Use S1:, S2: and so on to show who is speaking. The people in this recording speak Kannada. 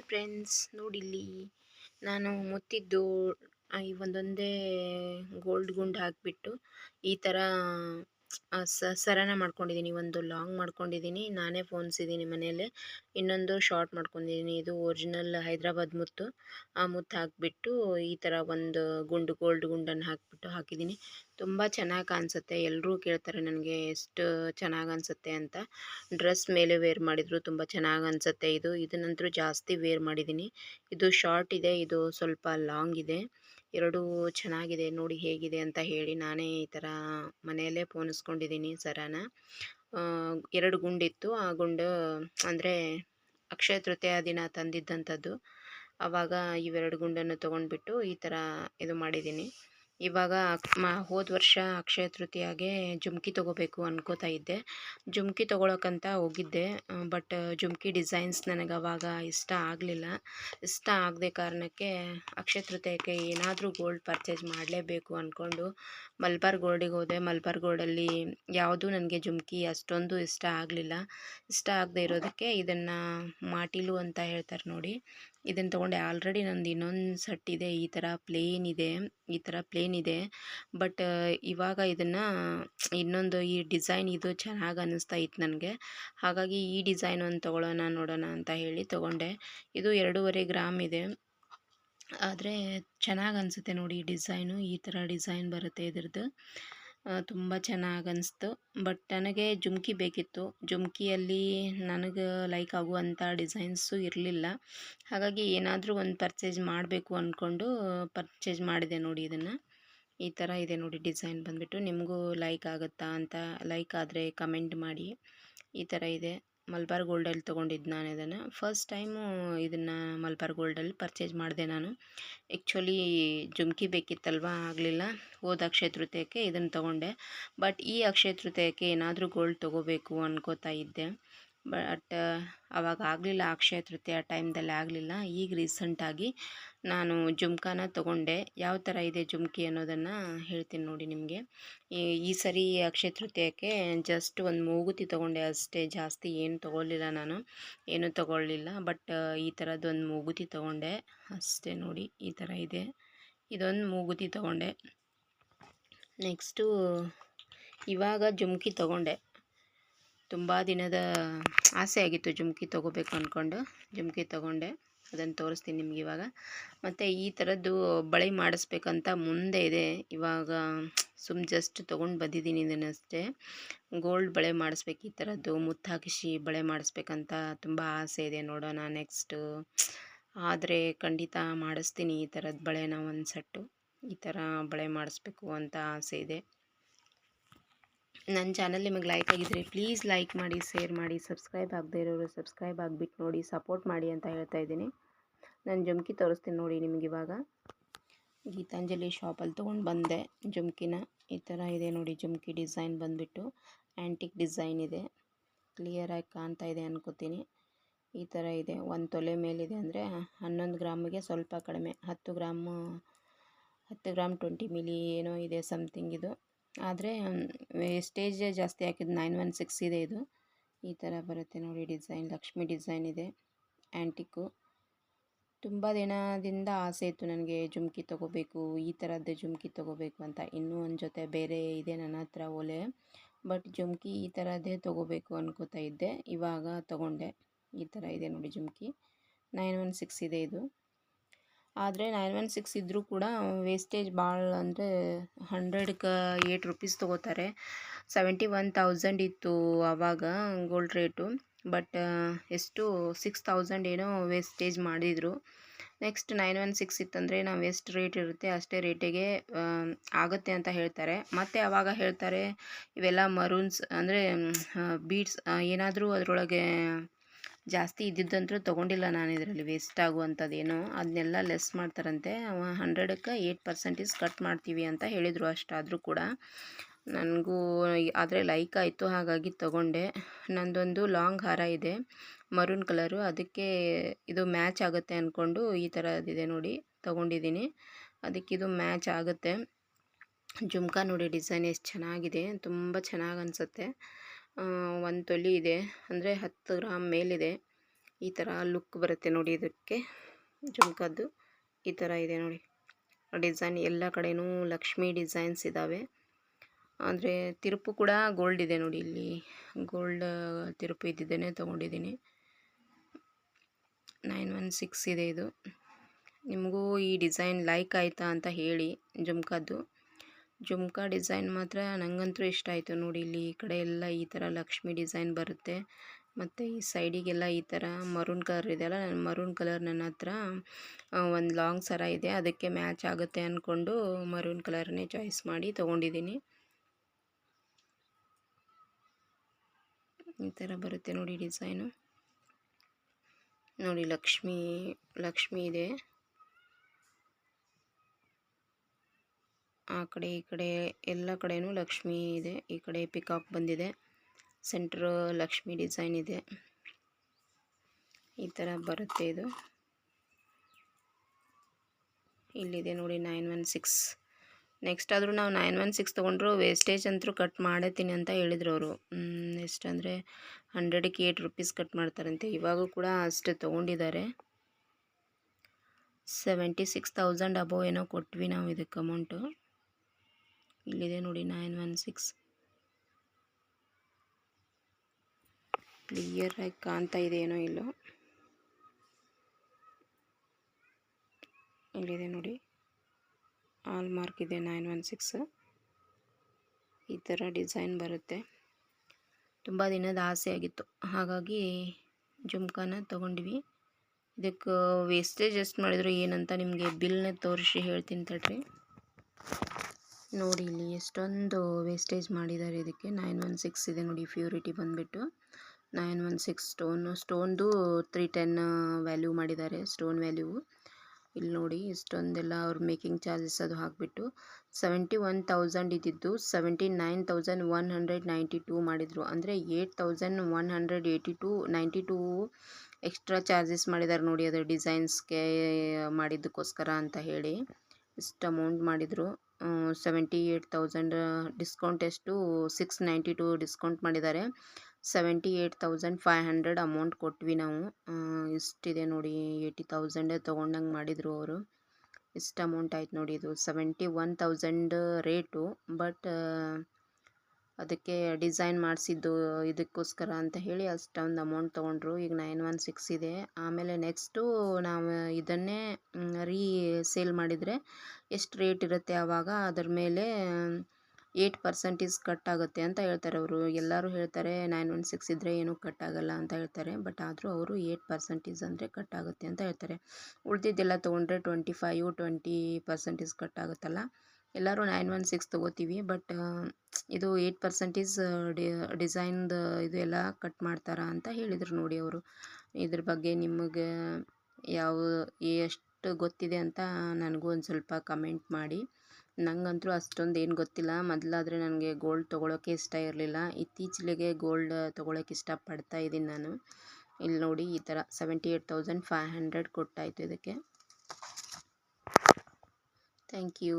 S1: Hi friends ನೋಡಿಲ್ಲಿ. ನಾನು ಮುತ್ತಿದ್ದು ಈ ಒಂದೊಂದೇ ಗೋಲ್ಡ್ ಗುಂಡು ಹಾಕಿಬಿಟ್ಟು ಈ ಥರ ಸ, ಸರನ ಮಾಡ್ಕೊಂಡಿದ್ದೀನಿ ಒಂದು ಲಾಂಗ್ ಮಾಡ್ಕೊಂಡಿದ್ದೀನಿ ನಾನೇ ಫೋನ್ಸಿದ್ದೀನಿ ಮನೆಯಲ್ಲೇ. ಇನ್ನೊಂದು ಶಾರ್ಟ್ ಮಾಡ್ಕೊಂಡಿದ್ದೀನಿ ಇದು ಒರಿಜಿನಲ್ ಹೈದ್ರಾಬಾದ್ ಮುತ್ತು. ಆ ಮುತ್ತು ಹಾಕಿಬಿಟ್ಟು ಈ ಥರ ಒಂದು ಗುಂಡು ಗೋಲ್ಡ್ ಗುಂಡನ್ನು ಹಾಕಿಬಿಟ್ಟು ಹಾಕಿದ್ದೀನಿ ತುಂಬ ಚೆನ್ನಾಗಿ ಕಾಣಿಸುತ್ತೆ. ಎಲ್ಲರೂ ಕೇಳ್ತಾರೆ ನನಗೆ ಎಷ್ಟು ಚೆನ್ನಾಗಿ ಅನಿಸುತ್ತೆ ಅಂತ. ಡ್ರೆಸ್ ಮೇಲೆ ವೇರ್ ಮಾಡಿದ್ರು ತುಂಬ ಚೆನ್ನಾಗಿ ಅನಿಸುತ್ತೆ ಇದು. ಇದನ್ನಂತರೂ ಜಾಸ್ತಿ ವೇರ್ ಮಾಡಿದ್ದೀನಿ ಇದು ಶಾರ್ಟ್ ಇದೆ. ಇದು ಸ್ವಲ್ಪ ಲಾಂಗ್ ಇದೆ. ಎರಡೂ ಚೆನ್ನಾಗಿದೆ, ನೋಡಿ ಹೇಗಿದೆ ಅಂತ ಹೇಳಿ ನಾನೇ ಈ ಥರ ಮನೆಯಲ್ಲೇ ಪೋಣಿಸ್ಕೊಂಡಿದ್ದೀನಿ ಸರಾನ. ಎರಡು ಗುಂಡಿತ್ತು. ಆ ಗುಂಡು ಅಂದರೆ ಅಕ್ಷಯ ತೃತೀಯ ದಿನ ತಂದಿದ್ದಂಥದ್ದು. ಆವಾಗ ಇವೆರಡು ಗುಂಡನ್ನು ತೊಗೊಂಡ್ಬಿಟ್ಟು ಈ ಥರ ಇದು ಮಾಡಿದ್ದೀನಿ. ಇವಾಗ ಹೋದ ವರ್ಷ ಅಕ್ಷಯ ತೃತೀಯಾಗೆ ಜುಮ್ಕಿ ತೊಗೋಬೇಕು ಅನ್ಕೋತಾ ಇದ್ದೆ. ಜುಮ್ಕಿ ತೊಗೊಳಕ್ಕಂತ ಹೋಗಿದ್ದೆ. ಬಟ್ ಜುಮ್ಕಿ ಡಿಸೈನ್ಸ್ ನನಗೆ ಅವಾಗ ಇಷ್ಟ ಆಗಲಿಲ್ಲ. ಇಷ್ಟ ಆಗದೆ ಕಾರಣಕ್ಕೆ ಅಕ್ಷಯ ತೃತೀಯಕ್ಕೆ ಏನಾದರೂ ಗೋಲ್ಡ್ ಪರ್ಚೇಸ್ ಮಾಡಲೇಬೇಕು ಅಂದ್ಕೊಂಡು ಮಲ್ಬಾರ್ ಗೋಲ್ಡಿಗೆ ಹೋದೆ. ಮಲ್ಬಾರ್ ಗೋಲ್ಡಲ್ಲಿ ಯಾವುದೂ ನನಗೆ ಜುಮ್ಕಿ ಅಷ್ಟೊಂದು ಇಷ್ಟ ಆಗಲಿಲ್ಲ. ಇಷ್ಟ ಆಗದೆ ಇರೋದಕ್ಕೆ ಇದನ್ನು ಮಾಟಿಲು ಅಂತ ಹೇಳ್ತಾರೆ ನೋಡಿ. ಇದನ್ನು ತೊಗೊಂಡೆ. ಆಲ್ರೆಡಿ ನಂದು ಇನ್ನೊಂದು ಸೆಟ್ ಇದೆ. ಈ ಥರ ಪ್ಲೇನ್ ಇದೆ. ಈ ಥರ ಪ್ಲೇನ್ ಇದೆ. ಬಟ್ ಇವಾಗ ಇದನ್ನು ಇನ್ನೊಂದು ಈ ಡಿಸೈನ್ ಇದು ಚೆನ್ನಾಗಿ ಅನ್ನಿಸ್ತಾ ಇತ್ತು ನನಗೆ. ಹಾಗಾಗಿ ಈ ಡಿಸೈನ್ ಒಂದು ತೊಗೊಳ್ಳೋಣ ನೋಡೋಣ ಅಂತ ಹೇಳಿ ತೊಗೊಂಡೆ. ಇದು ಎರಡೂವರೆ ಗ್ರಾಮ್ ಇದೆ. ಆದರೆ ಚೆನ್ನಾಗಿ ಅನಿಸುತ್ತೆ ನೋಡಿ ಈ ಡಿಸೈನು. ಈ ಥರ ಡಿಸೈನ್ ಬರುತ್ತೆ ಇದ್ರದ್ದು. ತುಂಬ ಚೆನ್ನಾಗಿ ಅನಿಸ್ತು. ಬಟ್ ನನಗೆ ಜುಮ್ಕಿ ಬೇಕಿತ್ತು. ಜುಮ್ಕಿಯಲ್ಲಿ ನನಗೆ ಲೈಕ್ ಆಗುವಂಥ ಡಿಸೈನ್ಸು ಇರಲಿಲ್ಲ. ಹಾಗಾಗಿ ಏನಾದರೂ ಒಂದು ಪರ್ಚೇಸ್ ಮಾಡಬೇಕು ಅಂದ್ಕೊಂಡು ಪರ್ಚೇಸ್ ಮಾಡಿದೆ ನೋಡಿ ಇದನ್ನು. ಈ ಥರ ಇದೆ ನೋಡಿ ಡಿಸೈನ್ ಬಂದುಬಿಟ್ಟು. ನಿಮಗೂ ಲೈಕ್ ಆಗುತ್ತಾ ಅಂತ ಲೈಕ್ ಆದರೆ ಕಮೆಂಟ್ ಮಾಡಿ. ಈ ಥರ ಇದೆ. ಮಲ್ಬಾರ್ ಗೋಲ್ಡಲ್ಲಿ ತೊಗೊಂಡಿದ್ದು ನಾನು ಇದನ್ನು. ಫಸ್ಟ್ ಟೈಮು ಇದನ್ನು ಮಲ್ಬಾರ್ ಗೋಲ್ಡಲ್ಲಿ ಪರ್ಚೇಸ್ ಮಾಡಿದೆ ನಾನು. ಆ್ಯಕ್ಚುಲಿ ಜುಮ್ಕಿ ಬೇಕಿತ್ತಲ್ವ? ಆಗಲಿಲ್ಲ. ಹೋದ ಅಕ್ಷಯ ತೃತೀಯಕ್ಕೆ ಇದನ್ನು ತೊಗೊಂಡೆ. ಬಟ್ ಈ ಅಕ್ಷಯ ತೃತೀಯಕ್ಕೆ ಏನಾದರೂ ಗೋಲ್ಡ್ ತೊಗೋಬೇಕು ಅನ್ಕೋತಾ ಇದ್ದೆ. ಬಟ್, ಅವಾಗ ಆಗಲಿಲ್ಲ ಅಕ್ಷಯ ತೃತೀಯ ಟೈಮ್ದಲ್ಲಿ ಆಗಲಿಲ್ಲ. ಈಗ ರೀಸೆಂಟಾಗಿ ನಾನು ಜುಮ್ಕಾನ ತೊಗೊಂಡೆ. ಯಾವ ಥರ ಇದೆ ಜುಮ್ಕಿ ಅನ್ನೋದನ್ನು ಹೇಳ್ತೀನಿ ನೋಡಿ ನಿಮಗೆ. ಈ ಸರಿ ಅಕ್ಷಯ ತೃತೀಯಕ್ಕೆ ಜಸ್ಟ್ ಒಂದು ಮೂಗುತಿ ತೊಗೊಂಡೆ ಅಷ್ಟೇ. ಜಾಸ್ತಿ ಏನು ತೊಗೊಳ್ಳಿಲ್ಲ ನಾನು. ಏನೂ ತೊಗೊಳ್ಳಿಲ್ಲ ಬಟ್, ಈ ಥರದ್ದು ಒಂದು ಮೂಗುತಿ ತೊಗೊಂಡೆ. ಅಷ್ಟೇ ನೋಡಿ, ಈ ಥರ ಇದೆ. ಇದೊಂದು ಮೂಗುತಿ ತೊಗೊಂಡೆ. ನೆಕ್ಸ್ಟು, ಇವಾಗ ಜುಮ್ಕಿ ತೊಗೊಂಡೆ. ತುಂಬ ದಿನದ ಆಸೆ ಆಗಿತ್ತು ಜುಮ್ಕಿ ತೊಗೋಬೇಕು ಅಂದ್ಕೊಂಡು ಜುಮ್ಕಿ ತೊಗೊಂಡೆ. ಅದನ್ನು ತೋರಿಸ್ತೀನಿ ನಿಮ್ಗೆ ಇವಾಗ. ಮತ್ತು ಈ ಥರದ್ದು ಬಳೆ ಮಾಡಿಸ್ಬೇಕಂತ ಮುಂದೆ ಇದೆ. ಇವಾಗ ಸುಮ್ ಜಸ್ಟ್ ತೊಗೊಂಡು ಬಂದಿದ್ದೀನಿ ಇದನ್ನಷ್ಟೇ. ಗೋಲ್ಡ್ ಬಳೆ ಮಾಡಿಸ್ಬೇಕು, ಈ ಥರದ್ದು ಮುತ್ತಾಕಿಸಿ ಬಳೆ ಮಾಡಿಸ್ಬೇಕಂತ ತುಂಬ ಆಸೆ ಇದೆ ನೋಡೋಣ ನೆಕ್ಸ್ಟು ಆದರೆ ಖಂಡಿತ ಮಾಡಿಸ್ತೀನಿ ಈ ಥರದ್ದು ಬಳೆನ ಒಂದು ಸಟ್ಟು. ಈ ಥರ ಬಳೆ ಮಾಡಿಸ್ಬೇಕು ಅಂತ ಆಸೆ ಇದೆ. ನನ್ನ ಚಾನಲ್ ನಿಮಗೆ ಲೈಕ್ ಆಗಿದ್ರೆ ಪ್ಲೀಸ್ ಲೈಕ್ ಮಾಡಿ ಶೇರ್ ಮಾಡಿ ಸಬ್ಸ್ಕ್ರೈಬ್ ಆಗದೇ ಇರೋರು ಸಬ್ಸ್ಕ್ರೈಬ್ ಆಗಿಬಿಟ್ಟು ನೋಡಿ ಸಪೋರ್ಟ್ ಮಾಡಿ ಅಂತ ಹೇಳ್ತಾ ಇದ್ದೀನಿ. ನಾನು ಜುಮ್ಕಿ ತೋರಿಸ್ತೀನಿ ನೋಡಿ ನಿಮಗೆ ಇವಾಗ. ಗೀತಾಂಜಲಿ ಶಾಪಲ್ಲಿ ತೊಗೊಂಡು ಬಂದೆ ಜುಮ್ಕಿನ. ಈ ಥರ ಇದೆ ನೋಡಿ ಜುಮ್ಕಿ ಡಿಸೈನ್ ಬಂದುಬಿಟ್ಟು. ಆ್ಯಂಟಿಕ್ ಡಿಸೈನ್ ಇದೆ. ಕ್ಲಿಯರಾಗಿ ಕಾಣ್ತಾ ಇದೆ ಅನ್ಕೋತೀನಿ. ಈ ಥರ ಇದೆ. ಒಂದು ತೊಲೆ ಮೇಲಿದೆ ಅಂದರೆ ಹನ್ನೊಂದು ಗ್ರಾಮಿಗೆ ಸ್ವಲ್ಪ ಕಡಿಮೆ. ಹತ್ತು ಗ್ರಾಮು, ಹತ್ತು ಗ್ರಾಮ್ ಟ್ವೆಂಟಿ ಮಿಲಿ ಏನೋ ಇದೆ ಸಮಥಿಂಗ್ ಇದು. ಆದರೆ ವೇಸ್ಟೇಜ್ ಜಾಸ್ತಿ ಹಾಕಿದ್ದು ನೈನ್ ಒನ್ ಸಿಕ್ಸ್ ಇದೆ ಇದು. ಈ ಥರ ಬರುತ್ತೆ ನೋಡಿ ಡಿಸೈನ್. ಲಕ್ಷ್ಮಿ ಡಿಸೈನ್ ಇದೆ ಆ್ಯಂಟಿಕ್ಕು ತುಂಬ ದಿನದಿಂದ ಆಸೆ ಇತ್ತು ನನಗೆ ಜುಮ್ಕಿ ತೊಗೋಬೇಕು, ಈ ಥರದ್ದು ಜುಮ್ಕಿ ತೊಗೋಬೇಕು ಅಂತ. ಇನ್ನೂ ಒಂದು ಜೊತೆ ಬೇರೆ ಇದೆ ನನ್ನ ಹತ್ರ ಒಲೆ, ಬಟ್ ಜುಮ್ಕಿ ಈ ಥರದ್ದೇ ತೊಗೋಬೇಕು ಅನ್ಕೋತಾ ಇದ್ದೆ. ಇವಾಗ ತೊಗೊಂಡೆ. ಈ ಥರ ಇದೆ ನೋಡಿ ಜುಮ್ಕಿ. ನೈನ್ ಒನ್ ಸಿಕ್ಸ್ ಇದೆ ಇದು. ಆದರೆ ನೈನ್ ಒನ್ ಸಿಕ್ಸ್ ಇದ್ದರೂ ಕೂಡ ವೇಸ್ಟೇಜ್ ಭಾಳ ಅಂದರೆ ಹಂಡ್ರೆಡ್ಗೆ ಏಯ್ಟ್ ರುಪೀಸ್ ತೊಗೋತಾರೆ. ಸೆವೆಂಟಿ ಒನ್ ತೌಸಂಡ್ ಇತ್ತು ಆವಾಗ ಗೋಲ್ಡ್ ರೇಟು ಬಟ್ ಎಷ್ಟು ಸಿಕ್ಸ್ ತೌಸಂಡ್ ಏನೋ ವೇಸ್ಟೇಜ್ ಮಾಡಿದರು. ನೆಕ್ಸ್ಟ್ ನೈನ್ ಒನ್ ಸಿಕ್ಸ್ ಇತ್ತಂದರೆ ನಾವು ಎಷ್ಟು ರೇಟ್ ಇರುತ್ತೆ ಅಷ್ಟೇ ರೇಟಿಗೆ ಆಗುತ್ತೆ ಅಂತ ಹೇಳ್ತಾರೆ. ಮತ್ತು ಆವಾಗ ಹೇಳ್ತಾರೆ ಇವೆಲ್ಲ ಮರೂನ್ಸ್ ಅಂದರೆ ಬೀಡ್ಸ್ ಏನಾದರೂ ಅದರೊಳಗೆ ಜಾಸ್ತಿ ಇದ್ದಿದ್ದಂತೂ ತೊಗೊಂಡಿಲ್ಲ ನಾನು ಇದರಲ್ಲಿ ವೇಸ್ಟ್ ಆಗುವಂಥದ್ದೇನು. ಅದನ್ನೆಲ್ಲ ಲೆಸ್ ಮಾಡ್ತಾರಂತೆ. ಹಂಡ್ರೆಡಕ್ಕೆ ಏಯ್ಟ್ ಪರ್ಸೆಂಟೇಜ್ ಕಟ್ ಮಾಡ್ತೀವಿ ಅಂತ ಹೇಳಿದರು ಅಷ್ಟಾದರೂ ಕೂಡ. ನನಗೂ ಆದರೆ ಲೈಕ್ ಆಯಿತು, ಹಾಗಾಗಿ ತೊಗೊಂಡೆ. ನಂದೊಂದು ಲಾಂಗ್ ಹಾರ ಇದೆ ಮರೂನ್ ಕಲರು ಅದಕ್ಕೆ ಇದು ಮ್ಯಾಚ್ ಆಗುತ್ತೆ ಅಂದ್ಕೊಂಡು ಈ ಥರದಿದೆ ನೋಡಿ ತೊಗೊಂಡಿದ್ದೀನಿ ಇದು ಮ್ಯಾಚ್ ಆಗುತ್ತೆ. ಜುಮ್ಕಾ ನೋಡಿ ಡಿಸೈನ್ ಎಷ್ಟು ಚೆನ್ನಾಗಿದೆ. ತುಂಬ ಚೆನ್ನಾಗಿ ಅನಿಸುತ್ತೆ. ಒಂದು ತೊಲಿ ಇದೆ. ಅಂದರೆ ಹತ್ತು ಗ್ರಾಮ್ ಮೇಲಿದೆ. ಈ ಥರ ಲುಕ್ ಬರುತ್ತೆ ನೋಡಿ ಇದಕ್ಕೆ. ಜುಮ್ಕದ್ದು ಈ ಥರ ಇದೆ ನೋಡಿ. ಡಿಸೈನ್ ಎಲ್ಲ ಕಡೆನೂ ಲಕ್ಷ್ಮಿ ಡಿಸೈನ್ಸ್ ಇದ್ದಾವೆ ಅಂದರೆ ತಿರುಪು ಕೂಡ ಗೋಲ್ಡ್ ಇದೆ ನೋಡಿ ಇಲ್ಲಿ. ಗೋಲ್ಡ್ ತಿರುಪು ಇದ್ದಿದ್ದೇನೆ, ತೊಗೊಂಡಿದ್ದೀನಿ. ನೈನ್ ಒನ್ ಸಿಕ್ಸ್ ಇದೆ ಇದು. ನಿಮಗೂ ಈ ಡಿಸೈನ್ ಲೈಕ್ ಆಯಿತಾ ಅಂತ ಹೇಳಿ, ಜುಮ್ಕದ್ದು. ಜುಮ್ಕಾ ಡಿಸೈನ್ ಮಾತ್ರ ನನಗಂತೂ ಇಷ್ಟ ಆಯಿತು ನೋಡಿ ಇಲ್ಲಿ ಈ ಕಡೆ ಎಲ್ಲ ಈ ಥರ ಲಕ್ಷ್ಮಿ ಡಿಸೈನ್ ಬರುತ್ತೆ. ಮತ್ತು ಈ ಸೈಡಿಗೆಲ್ಲ ಈ ಥರ ಮರೂನ್ ಕಲರ್ ಇದೆಯಲ್ಲ ನನ್ನ ಮರೂನ್ ಕಲರ್ ನನ್ನ ಹತ್ರ ಒಂದು ಲಾಂಗ್ ಸರ ಇದೆ. ಅದಕ್ಕೆ ಮ್ಯಾಚ್ ಆಗುತ್ತೆ ಅಂದ್ಕೊಂಡು ಮರೂನ್ ಕಲರ್ನೇ ಚಾಯ್ಸ್ ಮಾಡಿ ತೊಗೊಂಡಿದ್ದೀನಿ. ಈ ಥರ ಬರುತ್ತೆ ನೋಡಿ ಡಿಸೈನು. ನೋಡಿ ಲಕ್ಷ್ಮಿ ಲಕ್ಷ್ಮಿ ಇದೆ. ಆ ಕಡೆ ಈ ಕಡೆ ಎಲ್ಲ ಕಡೆನೂ ಲಕ್ಷ್ಮಿ ಇದೆ. ಈ ಕಡೆ ಪಿಕಾಕ್ ಬಂದಿದೆ. ಸೆಂಟ್ರ್ ಲಕ್ಷ್ಮಿ ಡಿಸೈನ್ ಇದೆ. ಈ ಥರ ಬರುತ್ತೆ ಇದು. ಇಲ್ಲಿದೆ ನೋಡಿ ನೈನ್ ಒನ್ ಸಿಕ್ಸ್. ನೆಕ್ಸ್ಟ್ ಆದರೂ ನಾವು ನೈನ್ ಒನ್ ಸಿಕ್ಸ್ ತೊಗೊಂಡ್ರು ವೇಸ್ಟೇಜ್ ಅಂತೂ ಕಟ್ ಮಾಡತ್ತೀನಿ ಅಂತ ಹೇಳಿದ್ರು ಅವರು. ಎಷ್ಟಂದರೆ ಹಂಡ್ರೆಡ್ಗೆ ಏಟ್ ರುಪೀಸ್ ಕಟ್ ಮಾಡ್ತಾರಂತೆ. ಇವಾಗೂ ಕೂಡ ಅಷ್ಟು ತೊಗೊಂಡಿದ್ದಾರೆ. ಸೆವೆಂಟಿ ಸಿಕ್ಸ್ ಏನೋ ಕೊಟ್ವಿ ನಾವು ಇದಕ್ಕೆ ಅಮೌಂಟು. ಇಲ್ಲಿದೆ ನೋಡಿ ನೈನ್ ಒನ್ ಸಿಕ್ಸ್. ಕ್ಲಿಯರ್ ಆಗಿ ಕಾಣ್ತಾ ಇದೆ ಏನೋ ಇಲ್ಲೋ? ಇಲ್ಲಿದೆ ನೋಡಿ. ಆಲ್ ಮಾರ್ಕ್ ಇದೆ ನೈನ್ ಒನ್ ಸಿಕ್ಸ್. ಈ ಥರ ಡಿಸೈನ್ ಬರುತ್ತೆ. ತುಂಬ ದಿನದ ಆಸೆ ಆಗಿತ್ತು. ಹಾಗಾಗಿ ಜುಮ್ಕಾನ ತೊಗೊಂಡ್ವಿ. ಇದಕ್ಕೆ ವೇಸ್ಟೇಜ್ ಎಷ್ಟು ಮಾಡಿದ್ರು ಏನಂತ ನಿಮಗೆ ಬಿಲ್ನ ತೋರಿಸಿ ಹೇಳ್ತೀನಿ ತಡ್ರಿ. ನೋಡಿ ಇಲ್ಲಿ ಎಷ್ಟೊಂದು ವೇಸ್ಟೇಜ್ ಮಾಡಿದ್ದಾರೆ ಇದಕ್ಕೆ. ನೈನ್ ಒನ್ ಸಿಕ್ಸ್ ಇದೆ ನೋಡಿ ಪ್ಯೂರಿಟಿ ಬಂದುಬಿಟ್ಟು. ನೈನ್ ಒನ್ ಸಿಕ್ಸ್ ಸ್ಟೋನು ಸ್ಟೋನ್ದು ತ್ರೀ ಟೆನ್ ವ್ಯಾಲ್ಯೂ ಮಾಡಿದ್ದಾರೆ ಸ್ಟೋನ್ ವ್ಯಾಲ್ಯೂ ಇಲ್ಲಿ ನೋಡಿ ಇಷ್ಟೊಂದೆಲ್ಲ ಅವ್ರ ಮೇಕಿಂಗ್ ಚಾರ್ಜಸ್ ಅದು ಹಾಕಿಬಿಟ್ಟು. ಸೆವೆಂಟಿ ಒನ್ ತೌಸಂಡ್ ಇದ್ದಿದ್ದು seventy nine thousand one hundred ninety two ಮಾಡಿದರು. ಅಂದರೆ eight thousand one hundred eighty two ninety two extra charges ಮಾಡಿದ್ದಾರೆ ನೋಡಿ ಅದು ಡಿಸೈನ್ಸ್ಗೆ ಮಾಡಿದ್ದಕ್ಕೋಸ್ಕರ ಅಂತ ಹೇಳಿ. ಇಷ್ಟು ಅಮೌಂಟ್ ಮಾಡಿದರು. ಸೆವೆಂಟಿ ಏಯ್ಟ್ ತೌಸಂಡ್ ಡಿಸ್ಕೌಂಟ್ ಎಷ್ಟು? ಸಿಕ್ಸ್ ನೈಂಟಿ ಟು ಡಿಸ್ಕೌಂಟ್ ಮಾಡಿದ್ದಾರೆ. Seventy eight thousand five hundred amount ಕೊಟ್ವಿ ನಾವು. ಇಷ್ಟಿದೆ ನೋಡಿ ಏಯ್ಟಿ ತೌಸಂಡೇ ತೊಗೊಂಡಂಗೆ ಮಾಡಿದರು ಅವರು. ಇಷ್ಟು ಅಮೌಂಟ್ ಆಯ್ತು ನೋಡಿ ಇದು? Seventy one thousand rate but ಅದಕ್ಕೆ ಡಿಸೈನ್ ಮಾಡಿಸಿದ್ದು ಇದಕ್ಕೋಸ್ಕರ ಅಂತ ಹೇಳಿ ಅಷ್ಟೊಂದು ಅಮೌಂಟ್ ತೊಗೊಂಡ್ರು. ಈಗ ನೈನ್ ಒನ್ ಸಿಕ್ಸ್ ಇದೆ. ಆಮೇಲೆ ನೆಕ್ಸ್ಟು ನಾವು ಇದನ್ನೇ ರೀ ಸೇಲ್ ಮಾಡಿದರೆ ಎಷ್ಟು ರೇಟ್ ಇರುತ್ತೆ ಆವಾಗ ಅದರ ಮೇಲೆ ಏಯ್ಟ್ ಪರ್ಸೆಂಟೇಜ್ ಕಟ್ ಆಗುತ್ತೆ ಅಂತ ಹೇಳ್ತಾರೆ ಅವರು. ಎಲ್ಲರೂ ಹೇಳ್ತಾರೆ ನೈನ್ ಒನ್ ಸಿಕ್ಸ್ ಇದ್ದರೆ ಏನೂ ಕಟ್ ಆಗಲ್ಲ ಅಂತ ಹೇಳ್ತಾರೆ ಬಟ್ ಆದರೂ ಅವರು ಏಯ್ಟ್ ಪರ್ಸೆಂಟೇಜ್ ಅಂದರೆ ಕಟ್ ಆಗುತ್ತೆ ಅಂತ ಹೇಳ್ತಾರೆ. ಉಳಿದಿದ್ದೆಲ್ಲ ತೊಗೊಂಡ್ರೆ twenty five twenty percentage cut ಆಗುತ್ತಲ್ಲ. ಎಲ್ಲರೂ ನೈನ್ ಒನ್ ಸಿಕ್ಸ್ ತೊಗೋತೀವಿ ಬಟ್ ಇದು ಏಯ್ಟ್ ಪರ್ಸೆಂಟೇಜ್ ಡಿ, ಡಿಸೈನ್ದು ಇದು ಎಲ್ಲ ಕಟ್ ಮಾಡ್ತಾರಾ ಅಂತ ಹೇಳಿದರು ನೋಡಿ ಅವರು. ಇದ್ರ ಬಗ್ಗೆ ನಿಮಗೆ ಯಾವ ಎಷ್ಟು ಗೊತ್ತಿದೆ ಅಂತ ನನಗೂ ಒಂದು ಸ್ವಲ್ಪ ಕಮೆಂಟ್ ಮಾಡಿ. ನನಗಂತೂ ಅಷ್ಟೊಂದು ಏನು ಗೊತ್ತಿಲ್ಲ. ಮೊದಲಾದರೆ ನನಗೆ ಗೋಲ್ಡ್ ತೊಗೊಳೋಕ್ಕೆ ಇಷ್ಟ ಇರಲಿಲ್ಲ. ಇತ್ತೀಚೆಗೆ ಗೋಲ್ಡ್ ತೊಗೊಳಕ್ಕೆ ಇಷ್ಟಪಡ್ತಾ ಇದ್ದೀನಿ ನಾನು. ಇಲ್ಲಿ ನೋಡಿ, ಈ ಥರ seventy eight thousand five hundred ಇದಕ್ಕೆ. Thank you